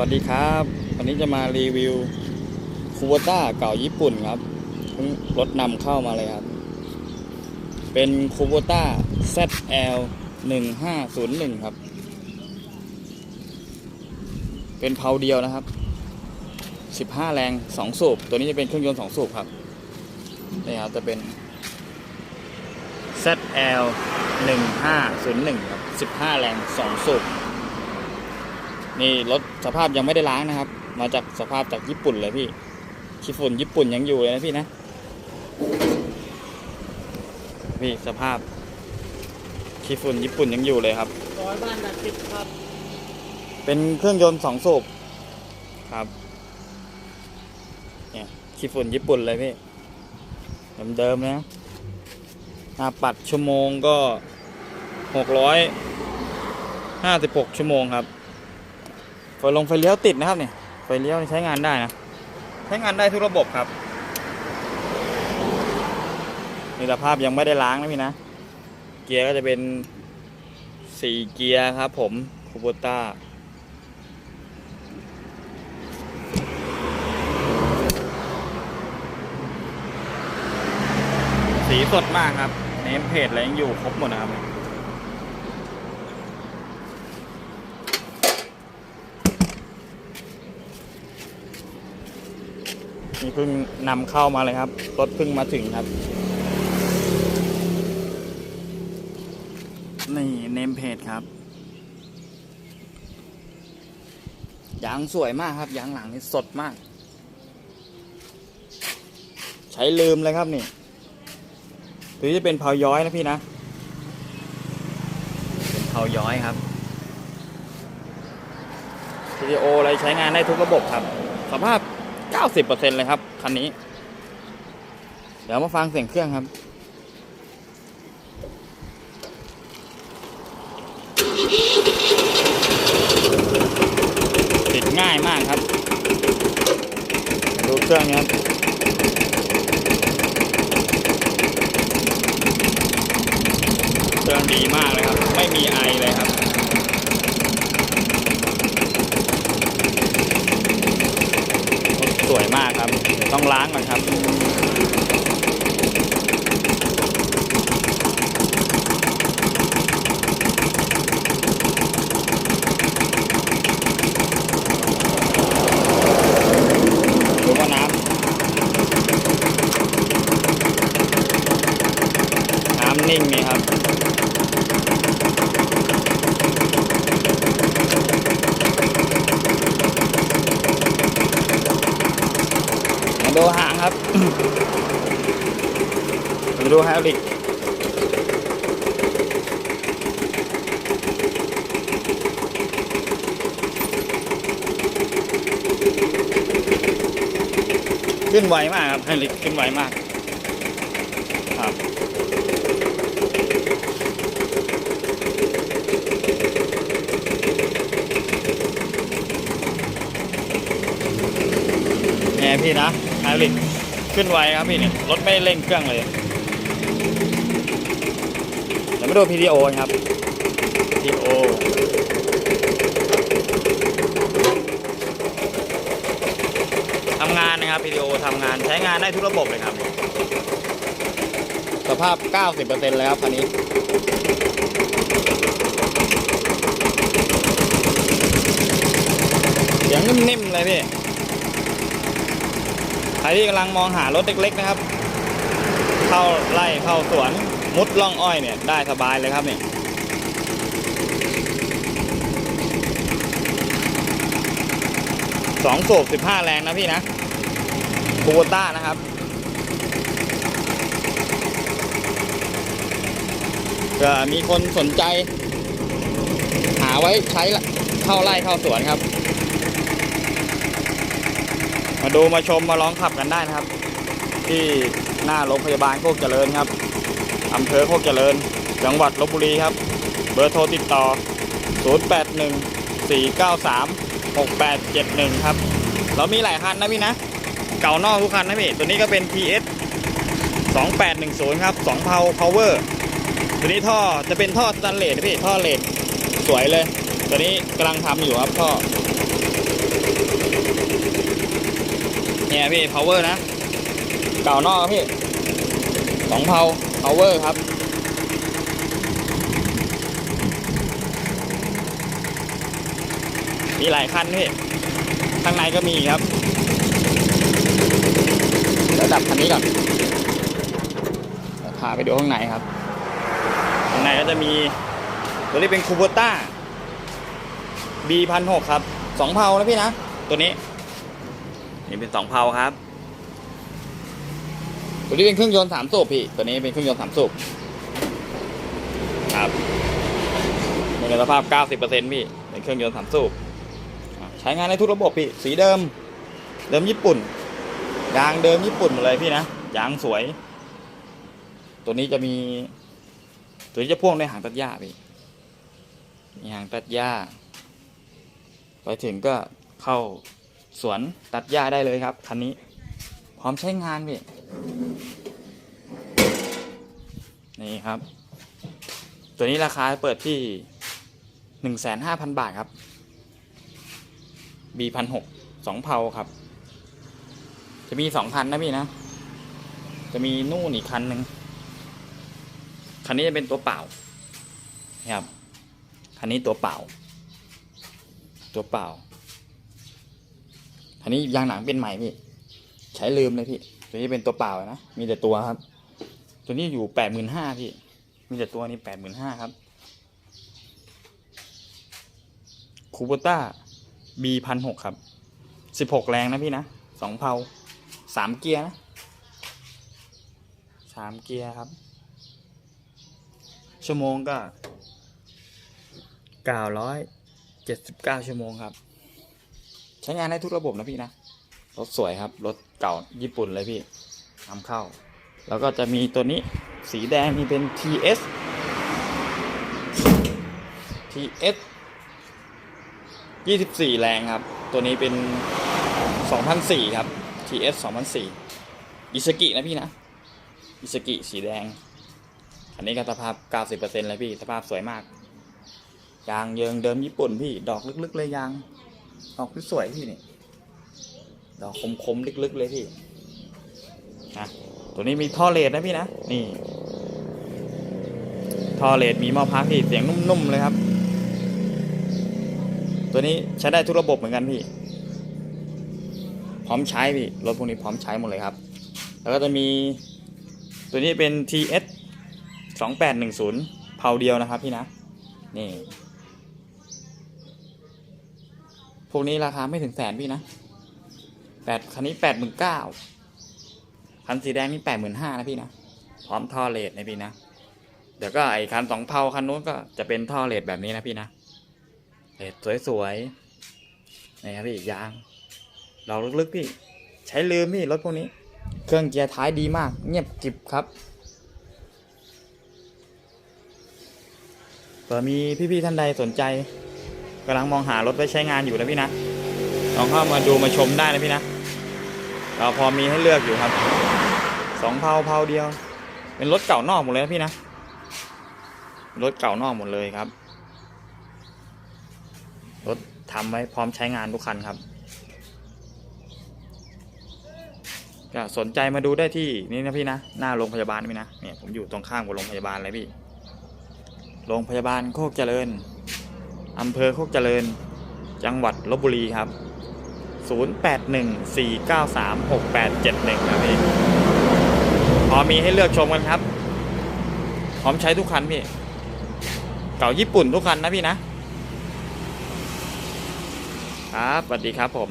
วัสดีครับ วันนี้จะมารีวิวคูโบต้าเก่าญี่ปุ่นครับรถนำเข้ามาเลยครับ เป็นคูโบต้า ZL 1501 ครับ เป็นเพาเดียวนะครับ 15 แรง 2 สูบ ตัวนี้จะเป็นเครื่องยนต์ 2 สูบครับนี่ครับจะเป็น ZL 1501 ครับ 15 แรง 2 สูบ นี่รถสภาพยังไม่ได้ล้างนะครับ มาจากสภาพจากญี่ปุ่นเลยพี่ขี้ฝุ่นญี่ปุ่นยังอยู่เลยนะพี่นะพี่สภาพขี้ฝุ่นญี่ปุ่นยังอยู่เลยครับร้อยบ้านดักติดครับ เป็นเครื่องยนต์สองสูบครับเนี่ยขี้ฝุ่นญี่ปุ่นเลยพี่เดิมๆนะหน้าปัดชั่วโมงก็หกร้อยห้าสิบหกชั่วโมงครับ ไฟลงไฟเลี้ยวติดนะครับเนี่ยไฟเลี้ยวนี่ใช้งานได้นะ ใช้งานได้ทุกระบบครับนี่สภาพยังไม่ได้ล้างนะพี่นะ เกียร์ก็จะเป็นสี่เกียร์ครับผมคูโบต้าสีสดมากครับ เนมเพจอะไรยังอยู่ครบหมดนะครับ นี่เพิ่งนำเข้ามาเลยครับ รถเพิ่งมาถึงครับ นี่เนมเพจครับ ยางสวยมากครับ ยางหลังนี่สดมาก ใช้ลืมเลยครับนี่หรือจะเป็นเผาย้อยนะพี่นะ เป็นเผาย้อยครับวิดีโออะไรใช้งานได้ทุกระบบครับ สภาพ 90%เลยครับ คันนี้ เดี๋ยวมาฟังเสียงเครื่องครับติดง่ายมากครับ ดูเครื่องนี้ครับเครื่องดีมากเลยครับ ไม่มีไอเลยครับ สวยมากครับ ต้องล้างก่อนครับ ดูว่าน้ำ น้ำนิ่งนี่ครับ ดูหางครับมาดูไฮดรอลิกขึ้นไวมากครับไฮดรอลิกขึ้นไวมากครับแง่พี่นะ ฮดรอลิกขึ้นไวครับพี่เนี่ยรถไม่เร่งเครื่องเลยเดี๋ยวมาดู PTO ครับ PTO ทำงานนะครับ PTO ทำงานใช้งานได้ทุกระบบเลยครับ สภาพ 90%เลยครับคันนี้เสียงนิ่มๆเลยพี่ใค รที่กำลังมองหารถเล็กๆนะครับ เข้าไล่เข้าสวนมุดล่องอ้อยเนี่ยได้สบายเลยครับเนี่ยสองสูบสิบห้าแรงนะพี่นะคูโบต้านะครับก็มีคนสนใจ หาไว้ใช้เข้าไล่เข้าสวนครับ มาดูมาชมมาลองขับกันได้นะครับ ที่หน้าโรงพยาบาลโคกเจริญครับอำเภอโคกเจริญ จังหวัดลบบุรีครับ เบอร์โทรติดต่อ 081 493 6871 ครับ เรามีหลายคันนะพี่นะ เก่านอกทุกคันนะพี่ ตัวนี้ก็เป็น TS 2810 ครับ2เพา power ตัวนี้ท่อจะเป็นท่อสแตนเลสนะพี่ ท่อเลสสวยเลย ตัวนี้กำลังทำอยู่ครับท่อ เนี่ยพี่ power นะ เก่านอกพี่สองเผา power ครับ มีหลายคันพี่ ข้างในก็มีครับแล้วดับคันนี้ก่อนพาไปดูข้างในครับ ข้างในก็จะมีตัวนี้เป็นคูโบต้า B พันหกครับสองเผานะพี่นะ ตัวนี้ นี่เป็นสองเผาครับ ตัวนี้เป็นเครื่องยนต์สามสูบพี่ ตัวนี้เป็นเครื่องยนต์สามสูบครับมีคุณภาพ 90%พี่ เป็นเครื่องยนต์สามสูบอะใช้งานในทุกระบบพี่ สีเดิม เดิมญี่ปุ่น ยางเดิมญี่ปุ่นหมดเลยพี่นะ ยางสวย ตัวนี้จะมี ตัวนี้จะพ่วงด้วยหางตัดหญ้าพี่ มีหางตัดหญ้า ไปถึงก็เข้า สวนตัดหญ้าได้เลยครับ คันนี้ พร้อมใช้งานพี่ นี่ครับ ตัวนี้ราคาเปิดที่หนึ่งแสนห้าพันบาทครับ B พันหกสองเผาครับ จะมีสองคันนะพี่นะ จะมีนู่นอีกคันหนึ่งคันนี้จะเป็นตัวเปล่านะครับ คันนี้ตัวเปล่า ตัวเปล่า คันนี้ยางหนังเป็นใหม่พี่ ใช้ลืมเลยพี่ ตัวนี้เป็นตัวเปล่านะ มีแต่ตัวครับ ตัวนี้อยู่แปดหมื่นห้าพี่ มีแต่ตัวนี้แปดหมื่นห้าครับ คูโบต้า B พันหกครับ สิบหกแรงนะพี่นะ สองเพาสามเกียร์นะสามเกียร์ครับ ชั่วโมงก็เก้าร้อยเจ็ดสิบเก้าชั่วโมงครับใช้งานได้ทุกระบบนะพี่นะ รถสวยครับ รถเก่าญี่ปุ่นเลยพี่นำเข้า แล้วก็จะมีตัวนี้สีแดงนี่เป็น TS TS 24 แรงครับ ตัวนี้เป็น 2004 ครับ TS 2004 อิสกินะพี่นะ อิสกิสีแดง อันนี้ก็สภาพ 90%เลยพี่ สภาพสวยมาก ยางเยิงเดิมญี่ปุ่นพี่ ดอกลึกๆเลยยาง ดอกสวยๆพี่นี่ ดอกคมๆลึกๆเลยพี่นะตัวนี้มีท่อเลดนะพี่นะ นี่ ท่อเลดมีหม้อพักที่เสียงนุ่มๆเลยครับ ตัวนี้ใช้ได้ทุกระบบเหมือนกันพี่ พร้อมใช้พี่รถพวกนี้พร้อมใช้หมดเลยครับ แล้วก็จะมีตัวนี้เป็น TS 2810 เผาเดียวนะครับพี่นะ นี่ พ วกนี้ราคาไม่ถึงแสนพี่นะแปดคันนี้แปดหมื่นเก้าคันสีแดงนี่แปดหมื่นห้านะพี่นะ พร้อมท่อเลดนะพี่นะ เดี๋ยวก็ไอ้คันสองเพาคันนู้นก็จะเป็นท่อเลดแบบนี้นะพี่นะเลดสวยๆนี่ครับพี่ยางดอกลึกๆพี่ ใช้ลืมพี่รถพวกนี้ เครื่องเกียร์ท้ายดีมาก เงียบกิบครับเผื่อมีพี่ๆท่านใดสนใจ กำลังมองหารถไว้ใช้งานอยู่นะพี่นะลองเข้ามาดูมาชมได้นะพี่นะ เราพอมีให้เลือกอยู่ครับสองเพาเพาเดียว เป็นรถเก่านอกหมดเลยนะพี่นะรถเก่านอกหมดเลยครับ รถทำไว้พร้อมใช้งานทุกคันครับก็สนใจมาดูได้ที่นี่นะพี่นะ หน้าโรงพยาบาลนี่นะเนี่ยผมอยู่ตรงข้ามกับโรงพยาบาลเลยพี่ โรงพยาบาลโคกเจริญ อำเภอโคกเจริญ จังหวัดลบบุรีครับ 0814936871ครับพี่พอมีให้เลือกชมกันครับ พร้อมใช้ทุกคันพี่ เก่าญี่ปุ่นทุกคันนะพี่นะ ครับสวัสดีครับผม